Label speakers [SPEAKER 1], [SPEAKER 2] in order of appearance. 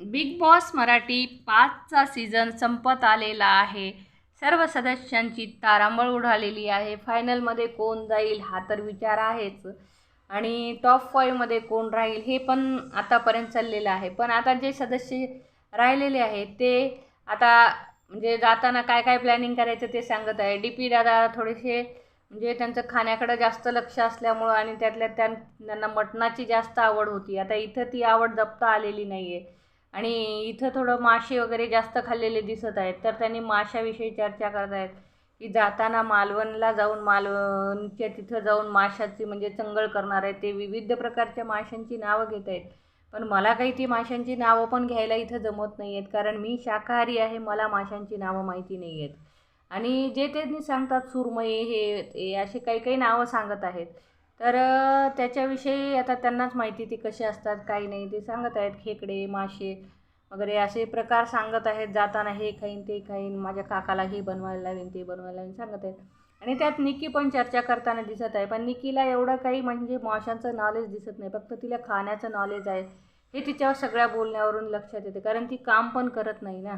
[SPEAKER 1] Big Boss Marathi पाचचा season संपत आलेला आहे. सर्व सदस्यांची तारांबळ उडालेली आहे. फायनलमध्ये कोण जाईल हा तर विचार आहेच. आणि टॉप फाईव्हमध्ये कोण राहील हे पण आतापर्यंत चाललेलं आहे. पण आता जे सदस्य राहिलेले आहेत ते आता म्हणजे जाताना काय काय प्लॅनिंग करायचं ते सांगत आहे. डी पी दादा थोडेसे म्हणजे त्यांचं खाण्याकडं जास्त लक्ष असल्यामुळं आणि त्यातल्या त्यां त्यांना मटणाची जास्त आवड होती. आता इथं ती आवड जपता आलेली नाही आहे आणि इथं थोडं मासे वगैरे जास्त खाल्लेले दिसत आहेत. तर त्यांनी माशाविषयी चर्चा करत आहेत की जाताना मालवणला जाऊन मालवणच्या तिथं जाऊन माशाची म्हणजे चंगळ करणार आहेत. ते विविध प्रकारच्या माशांची नावं घेत आहेत. पण मला काही ती माशांची नावं पण घ्यायला इथं जमत नाही आहेत कारण मी शाकाहारी आहे मला माशांची नावं माहिती नाही आहेत आणि जे त्यांनी सांगतात सुरमई हे असे काही काही नावं सांगत आहेत. तर त्याच्याविषयी आता त्यांनाच माहिती ती कशी असतात काही नाही ते सांगत आहेत खेकडे मासे वगैरे असे प्रकार सांगत आहेत जाताना हे खाईन ते खाईन माझ्या काकाला हे बनवायला लावीन ते बनवायला लावीन सांगत आहेत. आणि त्यात निकी पण चर्चा करताना दिसत आहे पण निकीला एवढं काही म्हणजे माशांचं नॉलेज दिसत नाही फक्त तिला खाण्याचं नॉलेज आहे. हे तिच्यावर सगळ्या बोलण्यावरून लक्षात येते कारण ती काम पण करत नाही ना.